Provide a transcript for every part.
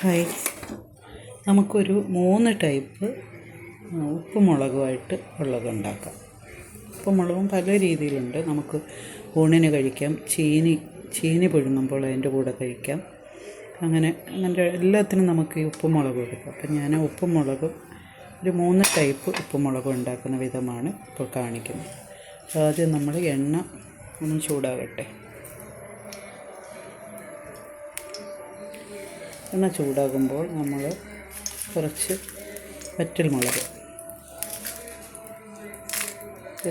Hi. നമുക്കൊരു മൂന്ന് type ഉപ്പുമുളകുമായിട്ട് ഉള്ളത് ഉണ്ടാക്കാം. ഉപ്പുമുളകും പല രീതിയിലുണ്ട്. നമുക്ക് ഊണിന് കഴിക്കാം ചീനി ചീനി പുഴുങ്ങുമ്പോൾ അതിന്റെ കൂടെ കഴിക്കാം. അങ്ങനെ അങ്ങനെ എല്ലാത്തിനും നമുക്ക് ഈ ഉപ്പുമുളക് എടുക്കാം. അപ്പം ഞാൻ ഉപ്പുമുളക് ഒരു മൂന്ന് ടൈപ്പ് ഉപ്പുമുളക് ഉണ്ടാക്കുന്ന വിധമാണ് ഇപ്പോൾ കാണിക്കുന്നത്. ആദ്യം നമ്മൾ എണ്ണ ഒന്ന് ചൂടാകട്ടെ. എണ്ണ ചൂടാകുമ്പോൾ നമ്മൾ കുറച്ച് വറ്റൽമുളക്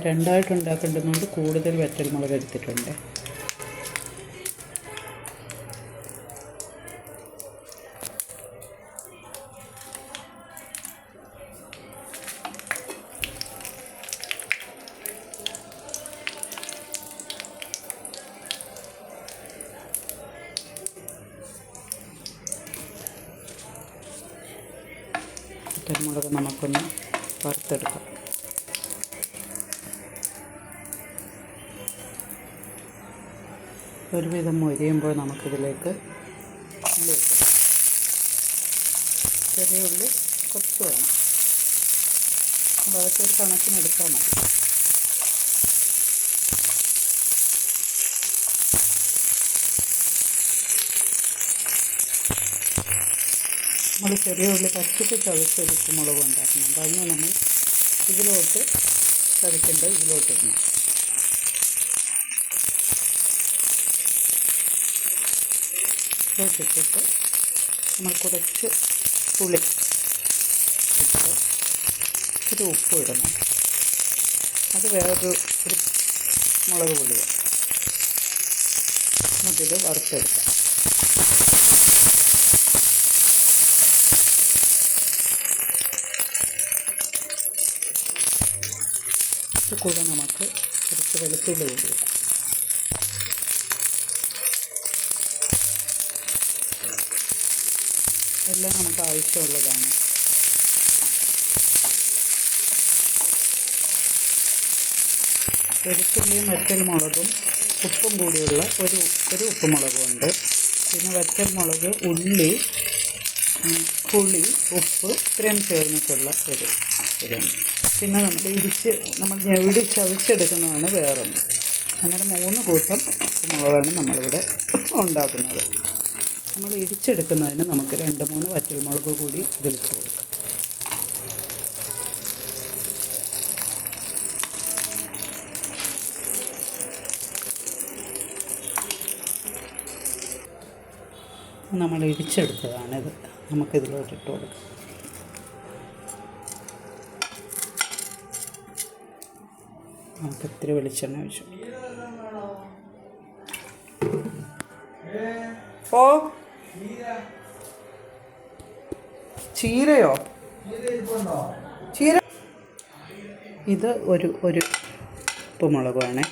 രണ്ടായിട്ട് ഉണ്ടാക്കേണ്ടതുകൊണ്ട് കൂടുതൽ വറ്റൽമുളക് എടുത്തിട്ടുണ്ട്. വറ്റൽമുളക് നമുക്കൊന്ന് വറുത്തെടുക്കാം. ഒരുവിധം മൊരിയുമ്പോൾ നമുക്കിതിലേക്ക് ഉള്ളി ചെറിയ ഉള്ളി കുറച്ച് വേണം. അപ്പോൾ അതൊക്കെ ഒരു കണക്കിനെടുക്കാൻ മതി. നമ്മൾ ചെറിയ ഉള്ളി പച്ചക്ക് ചതച്ചൊരു ഉപ്പുമുളക് ഉണ്ടാക്കുന്നുണ്ട് അതിന് നമ്മൾ ഇതിലോട്ട് ചതക്കേണ്ട ഇതിലോട്ട് ഇടണം. ഇതിലോട്ടിട്ടിട്ട് നമ്മൾ കുറച്ച് പുളി ഇട്ട് ഇച്ചിരി ഉപ്പ് ഇടണം. അത് വേറൊരു ഒരു മുളക് പൊടിയാണ് നമുക്കിത് വറുത്തെടുക്കാം. കൂടെ നമുക്ക് കുറച്ച് വെളുത്തുള്ളി കൂടി എല്ലാം നമുക്ക് ആവശ്യമുള്ളതാണ്. വെളുത്തുള്ളിയും വറ്റൽ മുളകും ഉപ്പും കൂടിയുള്ള ഒരു ഒരു ഉപ്പുമുളകുണ്ട് പിന്നെ വറ്റൽ മുളക് ഉള്ളി പുളി ഉപ്പ് ഇത്രയും ചേർന്നിട്ടുള്ള ഒരു ഇതാണ് പിന്നെ നമ്മൾ ഇടിച്ച് നമ്മൾ ഞെവിടി ചവച്ചെടുക്കുന്നതാണ് വേറൊന്ന്. അങ്ങനെ മൂന്ന് കൂട്ടം മുളകാണ് നമ്മളിവിടെ ഉണ്ടാക്കുന്നത്. നമ്മൾ ഇടിച്ചെടുക്കുന്നതിന് നമുക്ക് രണ്ട് മൂന്ന് വറ്റൽമുളക് കൂടി ഇതിലിട്ട് കൊടുക്കാം. നമ്മൾ ഇടിച്ചെടുത്തതാണിത്. നമുക്കിതിലോട്ട് ഇട്ട് കൊടുക്കാം. നമുക്ക് ഇത്തിരി വെളിച്ചെണ്ണ ഒഴിച്ചു ഓ? ചീരയോ? ചീര ഇത് ഒരു ഒരു ഉപ്പുമുളകാണ്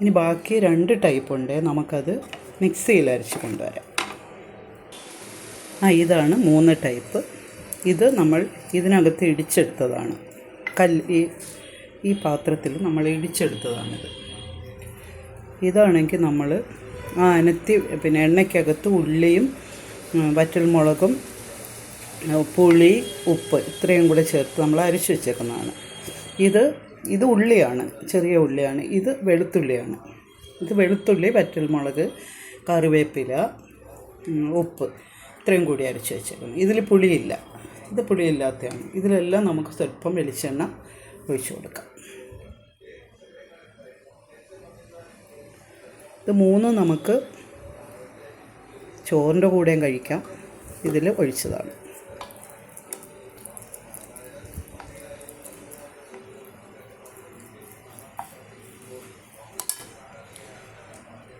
ഇനി ബാക്കി രണ്ട് ടൈപ്പ് ഉണ്ട് നമുക്കത് മിക്സിയിൽ അരച്ച് കൊണ്ടുവരാം. ആ ഇതാണ് മൂന്ന് ടൈപ്പ് ഇത് നമ്മൾ ഇതിനകത്ത് ഇടിച്ചെടുത്തതാണ്. കല്ല് ഈ ഈ പാത്രത്തിൽ നമ്മൾ ഇടിച്ചെടുത്തതാണിത്. ഇതാണെങ്കിൽ നമ്മൾ ആ അനത്തി പിന്നെ എണ്ണയ്ക്കകത്ത് ഉള്ളിയും വറ്റൽമുളകും പുളി ഉപ്പ് ഇത്രയും കൂടെ ചേർത്ത് നമ്മൾ അരിച്ചു വെച്ചേക്കുന്നതാണ്. ഇത് ഇത് ഉള്ളിയാണ് ചെറിയ ഉള്ളിയാണ്. ഇത് വെളുത്തുള്ളിയാണ്. ഇത് വെളുത്തുള്ളി വറ്റൽമുളക് കറിവേപ്പില ഉപ്പ് ഇത്രയും കൂടി അരച്ച് വെച്ചേക്കുന്നു. ഇതിൽ പുളിയില്ല. ഇത് പുളിയില്ലാത്തതാണ് ഇതിലെല്ലാം നമുക്ക് സ്വല്പം വെളിച്ചെണ്ണ ഒഴിച്ചു കൊടുക്കാം. ഇത് മൂന്നും നമുക്ക് ചോറിന്റെ കൂടെയും കഴിക്കാം. ഇതിൽ ഒഴിച്ചതാണ്.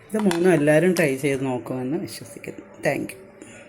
ഇത് മൂന്നും എല്ലാവരും ട്രൈ ചെയ്ത് നോക്കുമെന്ന് വിശ്വസിക്കുന്നു. Thank you.